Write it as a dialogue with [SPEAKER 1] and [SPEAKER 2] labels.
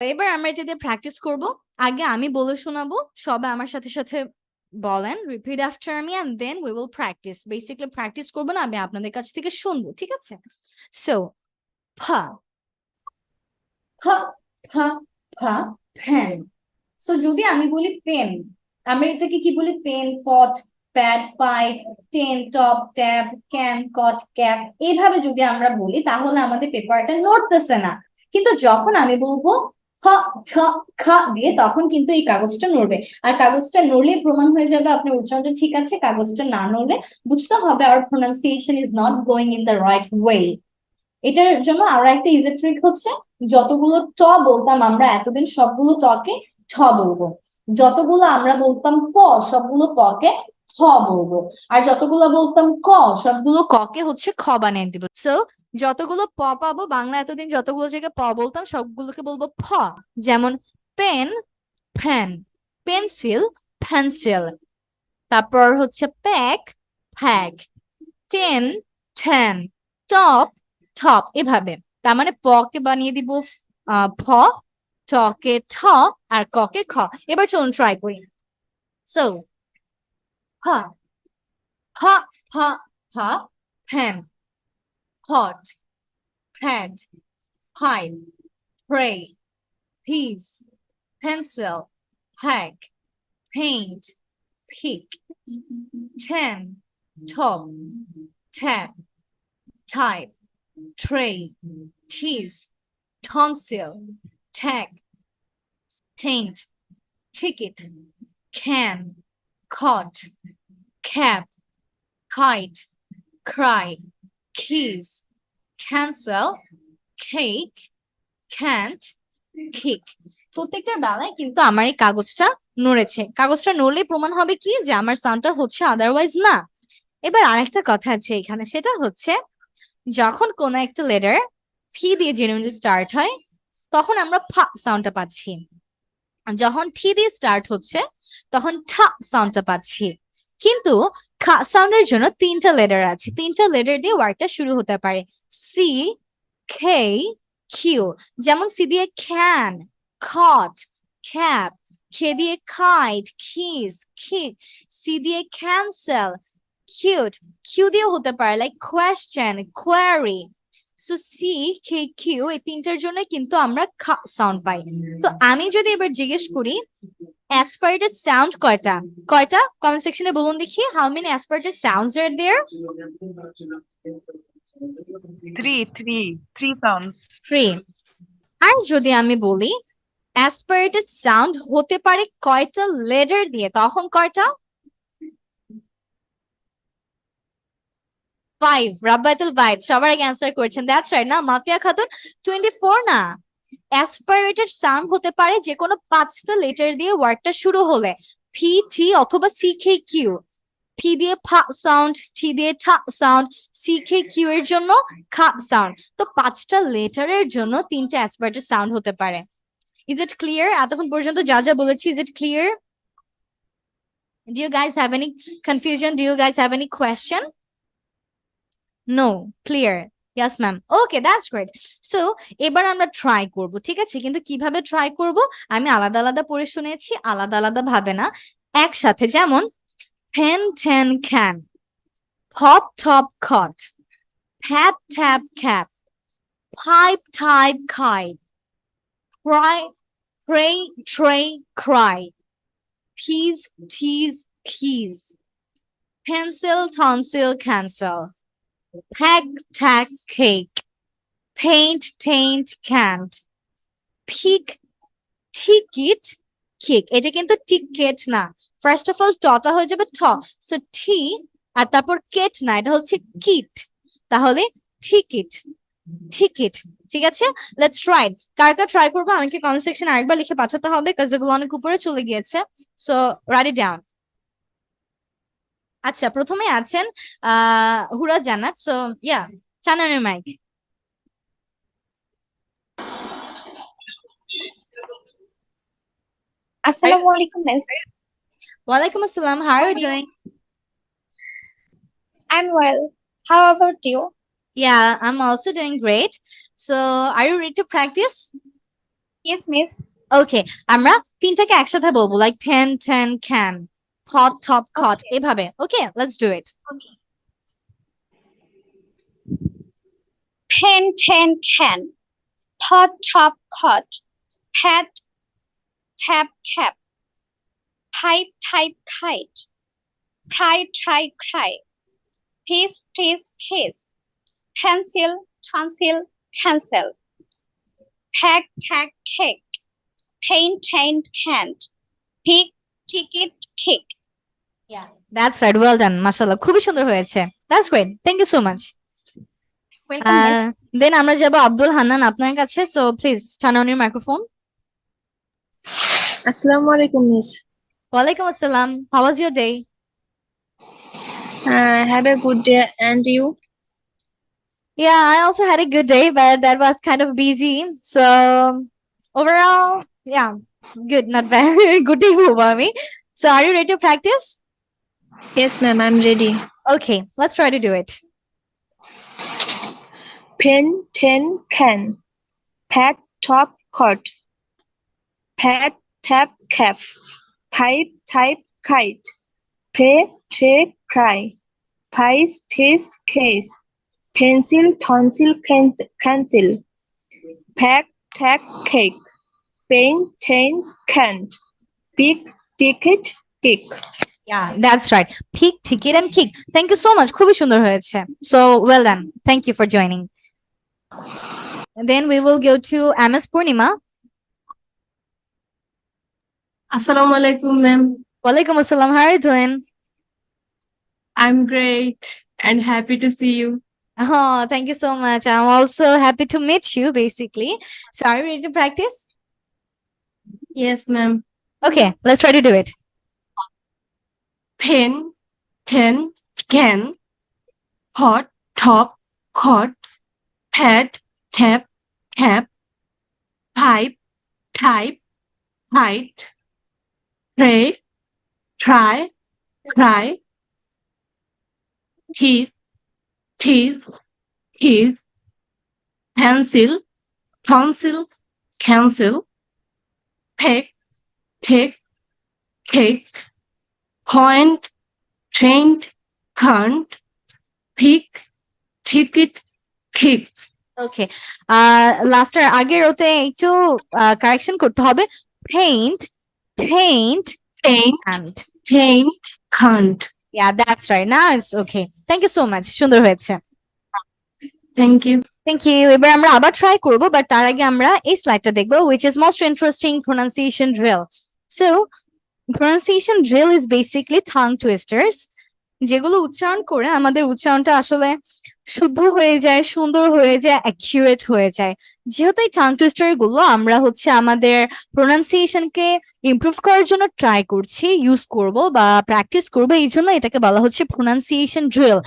[SPEAKER 1] এবার আমরা এটা দিয়ে প্র্যাকটিস করব। আগে আমি বলে শোনাবো, সবাই আমার সাথে সাথে বলেন repeat after me and then we will practice basically practice করব না, আমি আপনাদের কাছ থেকে শুনব, ঠিক আছে? সো ফা ফ ফা ফা ফ্যান সো যদি আমি বলি পেন আমরা এটাকে কি বলি? Pen pot pad pipe ten top tab can cot cap এইভাবে যদি আমরা বলি, তাহলে আমাদের পেপারটা নড়তেছে না। কিন্তু যখন আমি বলব হ ছ খ দিয়ে তখন কিন্তু এই কাগজটা নড়বে। আর কাগজটা নড়লে প্রমাণ হয়ে যাবে আপনার উচ্চারণটা ঠিক আছে, কাগজটা না নড়লে বুঝতে হবে আর pronunciation is not going in the right way এটার জন্য আরও একটা ইজি ট্রিক হচ্ছে, যতগুলো ট বলতাম আমরা এতদিন সবগুলো টকে ঠ বলব। যতগুলো আমরা বলতাম প সবগুলো পকে খ বলব। আর যতগুলো বলতাম ক, সবগুলো ককে হচ্ছে খ বানিয়ে দিব। সো যতগুলো প পাবো, বাংলা এতদিন যতগুলো জায়গায় প বলতাম, সবগুলোকে বলব ফ। যেমন পেন, ফ্যান, পেন্সিল পেন্সিল তারপর হচ্ছে প্যাক, ফ্যাগ। Ten, than. টপ টপ, এভাবে। তার মানে প কে বানিয়ে দিব ফ, ট কে ঠ আর ক কে খ। এবার চলুন ট্রাই করি। সো হ হ হ, fan. Hot pad pipe pray piece pencil hack paint pick ten top tap type tray tease tonsil tag taint ticket can cot cap kite cry keys. Cancel, cake, can't, kick. প্রত্যেকটার বেলায় কিন্তু আমার এই কাগজটা নড়েছে। কাগজটা নড়লে প্রমাণ হবে কি? যে আমার সাউন্ডটা হচ্ছে আদারওয়াইজ না। এবার আরেকটা কথা আছে এখানে। সেটা হচ্ছে, যখন কোন একটা লেটার ফি দিয়ে জেনুইনলি স্টার্ট হয়, তখন আমরা ফা সাউন্ডটা পাচ্ছি। যখন ঠি দিয়ে স্টার্ট হচ্ছে, তখন ঠা সাউন্ডটা পাচ্ছি। কিন্তু খা, সাউন্ডের জন্য তিনটা লেটার আছে। তিনটা লেটার দিয়ে ওয়ার্ডটা শুরু হতে পারে। সি খে কিউ যেমন সি দিয়ে ক্যান খট ক্যাপ খে দিয়ে কাইট খিস খিক সি দিয়ে ক্যান্সেল কিউট কিউ দিয়ে হতে পারে like question query so C K Q এই তিনটার জন্য কিন্তু আমরা সাউন্ড পাই। তো আমি যদি এবার জিজ্ঞেস করি অ্যাসপারেটেড সাউন্ড কয়টা? কয়টা? কমেন্ট সেকশনে বলুন দেখি how many aspirated sounds are there
[SPEAKER 2] Three, three, three sounds.
[SPEAKER 1] Three আর যদি আমি বলি অ্যাসপারেটেড সাউন্ড হতে পারে কয়টা লেটার দিয়ে? তখন কয়টা? ফাইভ রাব্বাতুল বাইদ সবার আগে অ্যান্সার করেছেন। দ্যাটস রাইট না? মাফিয়া খাতুন টোয়েন্টি ফোর না? অ্যাসপারেটেড সাউন্ড হতে পারে যে কোনো পাঁচটা লেটার দিয়ে ওয়ার্ডটা শুরু হলে ফি টি অথবা সি খে কিউ ফি দিয়ে ফা সাউন্ড টি দিয়ে ঠা সাউন্ড সি খে কিউ এর জন্য খা সাউন্ড তো পাঁচটা লেটারের জন্য তিনটা অ্যাসপারেটেড সাউন্ড হতে পারে ইজ ইট ক্লিয়ার এতক্ষণ পর্যন্ত যা যা বলেছি is it clear Do you guys have any confusion? Do you guys have any question? No, clear. Yes ma'am okay that's great so এবার আমরা ট্রাই করব, ঠিক আছে? কিন্তু কীভাবে ট্রাই করব? আমি আলাদা আলাদা পড়ে শুনেছি, আলাদা আলাদা ভাবে না। একসাথে যেমন ফেন ঠেন খ্যান হপ ঠপ খট ফ্যাপ ঠ্যাপ খ্যাপ ফাইপ ঠাইপ খাই pry pray tray cry peas teas keys pencil থনসেল cancel Peg, tack, cake. Paint, taint, can't. Peak, ticket, kick. এটা কিন্তু টিকেট না। ফার্স্ট অফ অল টটা হয়ে যাবে ঠ। সো টি আর তারপর কেট না এটা হচ্ছে কিট তাহলে টিকিট টিকিট ঠিক আছে? Let's try car car try করব? আমাকে কমেন্ট সেকশন আরেকবার লিখে পাঠাতে হবে কাজ এগুলো অনেক উপরে চলে গিয়েছে। সো রাইট ডাউন আচ্ছা প্রথমে আছেন হুরা জানাত সো ইয়া চানানের মাইক
[SPEAKER 3] আসসালামু
[SPEAKER 1] আলাইকুম how are you doing I
[SPEAKER 3] am well how about you
[SPEAKER 1] yeah I am also doing great so
[SPEAKER 3] R miss
[SPEAKER 1] okay আমরা তিনটাকে একসাথে বলব like fan fan can hot top কট এভাবে okay let's do it
[SPEAKER 3] Pen, ten, can. Pot, top, cot. Pat, tap, cap. Pipe, type, kite. Pride, try, cry. Piece, tease, kiss. Pencil, tonsil, cancel. Pack, tag, cake. Paint, chain, can't. Pick, ticket, kick.
[SPEAKER 1] That's right. Well done মাশাআল্লাহ খুবই সুন্দর হয়েছে That's great Thank you
[SPEAKER 3] Welcome, miss.
[SPEAKER 1] Then আমরা যাব আব্দুল হান্নান আপনার কাছে so please turn on your microphone
[SPEAKER 4] Assalamu alaikum, miss.
[SPEAKER 1] ওয়ালাইকুম আসসালাম how was your day
[SPEAKER 4] Uh, have a good day, and you?
[SPEAKER 1] Yeah, I also had a good day, but that was kind of busy. So overall, yeah, good, not bad. good day for me. So are you ready to practice?
[SPEAKER 4] Yes, ma'am, I'm ready.
[SPEAKER 1] Okay, let's try to do it.
[SPEAKER 4] Pen, ten, can. Pat, top, cot. Pat, tap, cap. Pipe, type, kite. Play, tray, cry. Pies, taste, case. Pencil, tonsil, cancel. Pack, tack, cake. Paint, chain, can't. Pick, ticket, kick.
[SPEAKER 1] Yeah, that's right. Pick, ticket, and kick. Thank you so much. খুবই সুন্দর হয়েছে. So well done. Thank you for joining. And then we will go to MS Purnima.
[SPEAKER 5] Assalamu alaikum, ma'am.
[SPEAKER 1] Walaikum assalam. How are you doing?
[SPEAKER 5] I'm great and happy to see you.
[SPEAKER 1] Oh, thank you so much. I'm also happy to meet you, basically. So are you ready to practice?
[SPEAKER 5] Yes, ma'am.
[SPEAKER 1] Okay, let's try to do it.
[SPEAKER 5] Ten, ten, ten. ten, pot, top, cot, pad, tap, tap. pipe, type, height, pray, try, cry, tease, tease, tease, pencil, tonsil, cancel, peck, take, take, point, trained, can't, pick, ticket, kick.
[SPEAKER 1] Okay লাস্টের আগের ওতে একটু correction করতে হবে। Paint taint
[SPEAKER 5] Paint, taint, can't.
[SPEAKER 1] Yeah that's right now it's okay thank you so much সুন্দর হয়েছে।
[SPEAKER 5] Thank you.
[SPEAKER 1] Thank you এবার আমরা আবার ট্রাই করব বাট তার আগে আমরা এই স্লাইডটা দেখব which is most interesting pronunciation drill so pronunciation drill is basically tongue twisters যেগুলো উচ্চারণ করে আমাদের উচ্চারণটা আসলে শুদ্ধ হয়ে যায়, সুন্দর হয়ে যায় অ্যাকিউরেট হয়ে যায়। যেহেতু এই টাং টুইস্টারগুলো আমরা হচ্ছে আমাদের প্রোনাউন্সিয়েশনকে ইমপ্রুভ করার জন্য ট্রাই করছি ইউজ করব বা প্র্যাকটিস করব, এই জন্য এটাকে বলা হচ্ছে প্রোনাউন্সিয়েশন ড্রিল